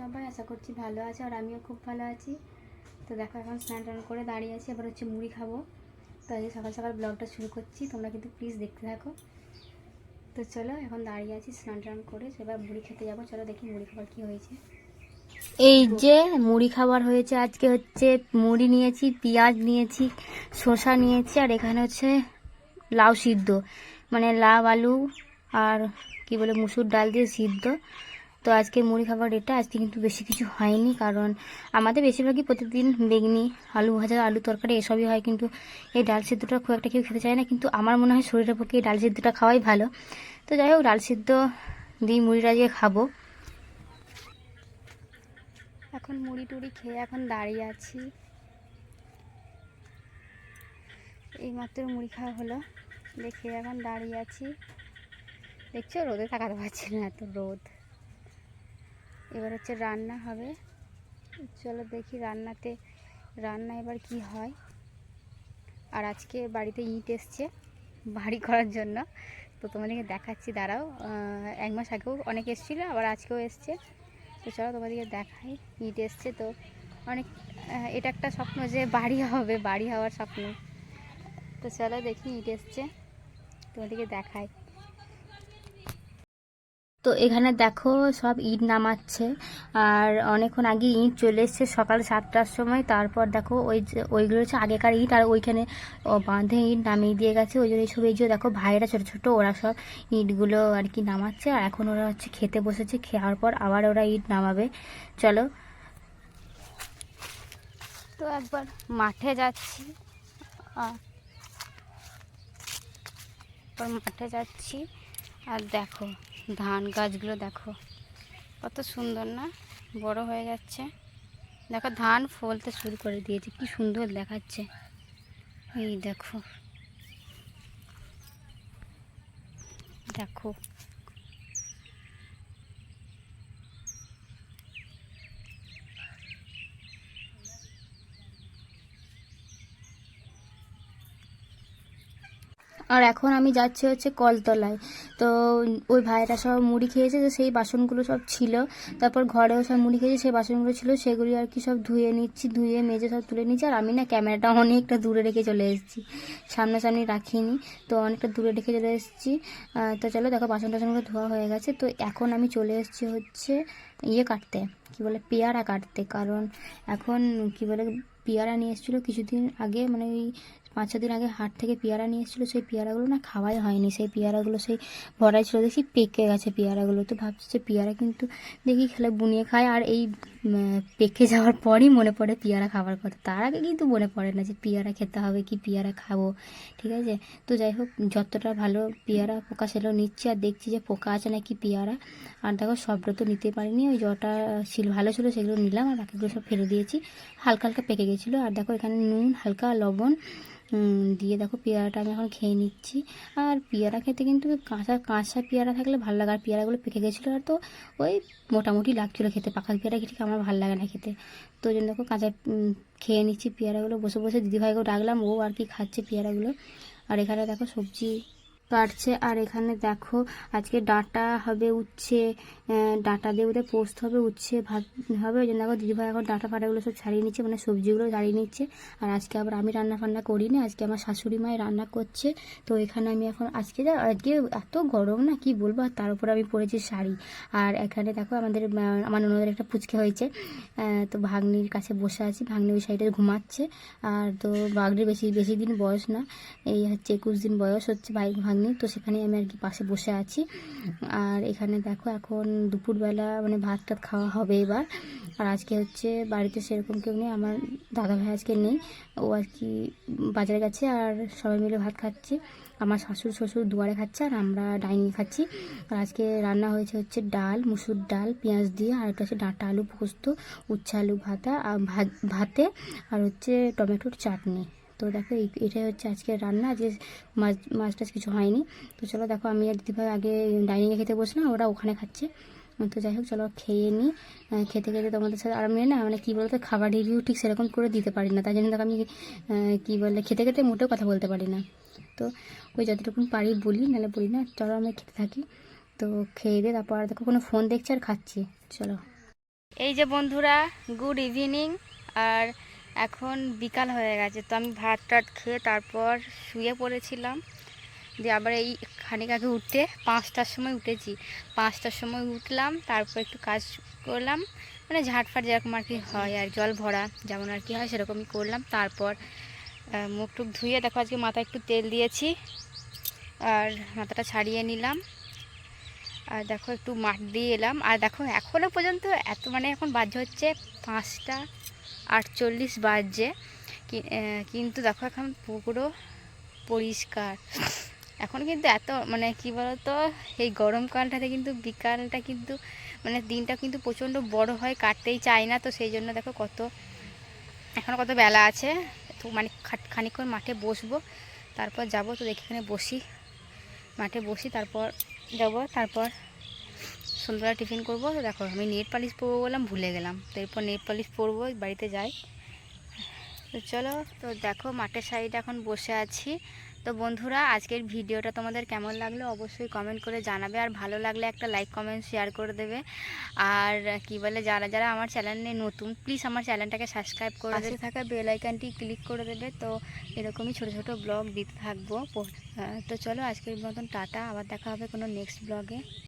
সবাই আশা করছি ভালো আছো আর আমিও খুব ভালো আছি। তো দেখো এখন স্নান টান করে দাঁড়িয়ে আছি, এবার হচ্ছে মুড়ি খাব। তো আজকে সকাল সকাল ব্লগটা শুরু করছি, তোমরা কিন্তু প্লিজ দেখতে থাকো। তো চলো এখন দাঁড়িয়ে আছি স্নান টান করে, এবার মুড়ি খেতে যাব। চলো দেখি মুড়ি খাবার কী হয়েছে। এই যে মুড়ি খাবার হয়েছে, আজকে হচ্ছে মুড়ি নিয়েছি, পেঁয়াজ নিয়েছি, শসা নিয়েছি, আর এখানে হচ্ছে লাউ সিদ্ধ। মানে লাউ, আলু আর কি বলে, মুসুর ডাল দিয়ে সিদ্ধ। তো আজকে মুড়ি খাবার এটা আজকে কিন্তু বেশি কিছু হয়নি, কারণ আমাদের বেশিরভাগই প্রতিদিন বেগনি, আলু ভাজা, আলু তরকারি এসবই হয় কিন্তু এই ডাল সিদ্ধটা খুব একটা কেউ খেতে চায় না, কিন্তু আমার মনে হয় শরীরের পক্ষে এই ডাল সিদ্ধটা খাওয়াই ভালো। তো যাই হোক, ডাল সিদ্ধ দিয়ে মুড়িটা দিয়ে খাব। এখন মুড়ি টুড়ি খেয়ে এখন দাঁড়িয়ে আছি। এইমাত্র মুড়ি খাওয়া হলো দেখে এখন দাঁড়িয়ে আছি। দেখছ? রোদে তাকাতে পারছি না এত রোদ। এবার হচ্ছে রান্না হবে। চলো দেখি রান্নাতে, রান্না এবার কি হয়। আর আজকে বাড়িতে ইট এসছে বাড়ি করার জন্য। তো তোমাদেরকে দেখাচ্ছি, দাঁড়াও। এক মাস আগেও অনেক এসেছিল, আবার আজকেও এসছে। তো চলো তোমাদেরকে দেখাই, ইট এসছে তো। অনেক এটা একটা স্বপ্ন যে বাড়ি হবে, বাড়ি হওয়ার স্বপ্ন। তো চলো দেখি ইট এসছে। তোমাদেরকে দেখাই। তো এখানে দেখো সব ইট নামাচ্ছে। আর অনেকক্ষণ আগে ইট চলে এসছে সকাল সাতটার সময়। তারপর দেখো ওই ওইগুলো হচ্ছে আগেকার ইট। আর ওইখানে বাঁধে ইট নামিয়ে দিয়ে গেছে। ওই জন্য এইসব এই যে দেখো ভাইয়েরা ছোটো ছোটো, ওরা সব ইটগুলো আর কি নামাচ্ছে। আর এখন ওরা হচ্ছে খেতে বসেছে। খাওয়ার পর আবার ওরা ইট নামাবে। চলো। তো একবার মাঠে যাচ্ছি। মাঠে যাচ্ছি। আর দেখো ধান গাছগুলো দেখো। কত সুন্দর না? বড় হয়ে যাচ্ছে। দেখো, ধান ফলতে শুরু করে দিয়েছে। কি সুন্দর দেখাচ্ছে। এই দেখো। দেখো। আর এখন আমি যাচ্ছি হচ্ছে কলতলায়। তো ওই ভাইরা সব মুড়ি খেয়েছে তো সেই বাসনগুলো সব ছিল। তারপর ঘরেও সব মুড়ি খেয়েছে, সেই বাসনগুলো ছিল, সেগুলি আর কি সব ধুয়ে নিচ্ছি, ধুয়ে মেজে সব তুলে নিচ্ছি। আর আমি না ক্যামেরাটা অনেকটা দূরে রেখে চলে এসেছি। সামনাসামনি রাখিনি, তো অনেকটা দূরে রেখে চলে এসেছি। তো চলো দেখো বাসন টাসনগুলো ধোয়া হয়ে গেছে। তো এখন আমি চলে এসেছি হচ্ছে ইয়ে কাটতে, কি বলে পেয়ারা কাটতে। কারণ এখন কি বলে পেয়ারা নিয়ে এসেছিল কিছুদিন আগে মানে ওই পাঁচ ছ দিন আগে হাট থেকে পেয়ারা নিয়ে এসেছিল, সেই পেয়ারাগুলো না খাওয়াই হয়নি। সেই পেয়ারাগুলো সেই ভরাই ছিল, দেখি পেকে গেছে পেয়ারাগুলো। তো ভাবছি যে পেয়ারা কিন্তু দেখি খেলে বুনিয়ে খায়। আর এই পেকে যাওয়ার পরই মনে পড়ে পেয়ারা খাবার কথা। তার আগে কিন্তু মনে পড়ে না যে পেয়ারা খেতে হবে কি পেয়ারা খাব, ঠিক আছে? তো যাই হোক, যতটা ভালো পেয়ারা পোকা ছিল নিচ্ছি আর দেখছি যে পোকা আছে নাকি পেয়ারা। আর দেখো, সবটা তো নিতে পারিনি, ওই জটা ছিল, ভালো ছিল সেগুলো নিলাম আর বাকিগুলো সব ফেলে দিয়েছি। হালকা হালকা পেকে গেছিল। আর দেখো, এখানে নুন, হালকা লবণ দিয়ে দেখো পেয়ারাটা আমি এখন খেয়ে নিচ্ছি। আর পেয়ারা খেতে কিন্তু কাঁচা কাঁচা পেয়ারা থাকলে ভালো লাগে। আর পেয়ারাগুলো পেকে গেছিল আর তো ওই মোটামুটি লাগছিল খেতে। পাকা পেয়ারা খেতে আমার ভালো লাগে না খেতে। তো ওই জন্য দেখো কাঁচা খেয়ে নিচ্ছি পেয়ারাগুলো। বসে বসে দিদিভাইকেও ডাকলাম, ও আর কি খাচ্ছে পেয়ারাগুলো। আর এখানে দেখো সবজি কাটছে আর এখানে দেখো, আজকে ডাঁটা হবে উচ্ছে ডাঁটা দিয়ে ওদের পোস্ত হবে উচ্ছে ভাত হবে। ওই জন্য দেখো দিদিভাই এখন ডাঁটা ফাটাগুলো সব ছাড়িয়ে নিচ্ছে মানে সবজিগুলো ছাড়িয়ে নিচ্ছে। আর আজকে আবার আমি রান্না ফান্না করি না আজকে আমার শাশুড়ি মাই রান্না করছে। তো এখানে আমি এখন আজকে যা, আজকে এত গরম না, কি বলব? আর তার উপর আমি পরেছি শাড়ি। আর এখানে দেখো আমাদের আমার ননদের একটা পুচকে হয়েছে। তো ভাগ্নির কাছে বসে আছি, ভাগ্নি ওই সাইডে ঘুমাচ্ছে। আর তো ভাগ্নির বেশি বেশি দিন বয়স না, এই হচ্ছে একুশ দিন বয়স হচ্ছে, ভাই, ভাগ্নি তো সেখানে আমি আর কি পাশে বসে আছি। আর এখানে দেখো এখন দুপুরবেলা মানে ভাত টাত খাওয়া হবে এবার। আর আজকে হচ্ছে বাড়িতে সেরকম কেউ নেই, আমার দাদা ভাই আজকে নেই। ও আর কি বাজারে গেছে আর সবাই মিলে ভাত খাচ্ছি। আমার শাশুড় শ্বশুর দুয়ারে খাচ্ছে আর আমরা ডাইনিং খাচ্ছি। আর আজকে রান্না হয়েছে হচ্ছে ডাল, মুসুর ডাল, পেঁয়াজ দিয়ে, আর একটা হচ্ছে ডাঁটা আলু পোস্ত, উচ্ছে আলু ভাতা, ভাতে, আর হচ্ছে টমেটোর চাটনি। তো দেখো এটাই হচ্ছে আজকের রান্না যে মাছ মাছ টাছ কিছু হয়নি। তো চলো দেখো, আমি আর দিদিভাই আগে ডাইনিংয়ে খেতে বসলাম, ওরা ওখানে খাচ্ছে। তো যাই হোক, চলো খেয়ে নিই খেতে খেতে তোমাদের সাথে আর আমি না মানে কী বলতো, খাবার রিভিউ ঠিক সেরকম করে দিতে পারি না। তাই জন্য দেখো আমি কী বলে, খেতে খেতে মোটেও কথা বলতে পারি না। তো ওই যতটুকু পারি বলি, নাহলে বলি না, চলো আমরা খেতে থাকি। তো খেয়ে দিয়ে তারপর আর দেখো কোনো ফোন দেখছি আর খাচ্ছি। চলো। এই যে বন্ধুরা গুড ইভিনিং আর এখন বিকাল হয়ে গেছে, তো আমি ভাত টাত খেয়ে তারপর শুয়ে পড়েছিলাম। যে আবার এই খানিক আগে উঠে পাঁচটার সময় উঠেছি। পাঁচটার সময় উঠলাম, তারপর একটু কাজ করলাম। মানে ঝাঁটফাট যেরকম আর কি হয় আর জল ভরা যেমন আর কি হয় সেরকমই করলাম। তারপর মুখ টুক ধুয়ে দেখো আজকে মাথায় একটু তেল দিয়েছি আর মাথাটা ছাড়িয়ে নিলাম। আর দেখো একটু মাঠ দিয়ে এলাম। আর দেখো এখনও পর্যন্ত এত মানে এখন বাজে হচ্ছে পাঁচটা আটচল্লিশ বাজছে। কিন্তু দেখো এখন পুকুরও পরিষ্কার। এখন কিন্তু এত মানে কি বলতো, এই গরমকালটাতে কিন্তু বিকালটা কিন্তু মানে দিনটা কিন্তু প্রচণ্ড বড় হয়, কাটতেই চায় না তো সেই জন্য দেখো কত এখনও কত বেলা আছে। তো মানে খানিকক্ষণ মাঠে বসবো, তারপর যাব, তো দেখি এখানে বসি। মাঠে বসি, তারপর যাব, তারপর সন্ধ্যাবেলা টিফিন করব। তো দেখো আমি নেট পালিশ পরবো বললাম ভুলে গেলাম। তো এরপর নেট পালিশ পরবো বাড়িতে যাই। তো চলো তো দেখো মাঠের সাইডে এখন বসে আছি। তো বন্ধুরা আজকের ভিডিওটা তোমাদের কেমন লাগল অবশ্যই কমেন্ট করে জানাবে। আর ভালো লাগলে একটা লাইক কমেন্ট শেয়ার করে দেবে। আর কি বলে যারা যারা আমার চ্যানেলে নতুন প্লিজ আমার চ্যানেলটাকে সাবস্ক্রাইব করে দেবে। থাকা বেল আইকনটি ক্লিক করে দেবে। তো এরকমই ছোট ছোট ব্লগ দিতে থাকব। তো চলো আজকের মতন টাটা। আবার দেখা হবে কোনো নেক্সট ব্লগে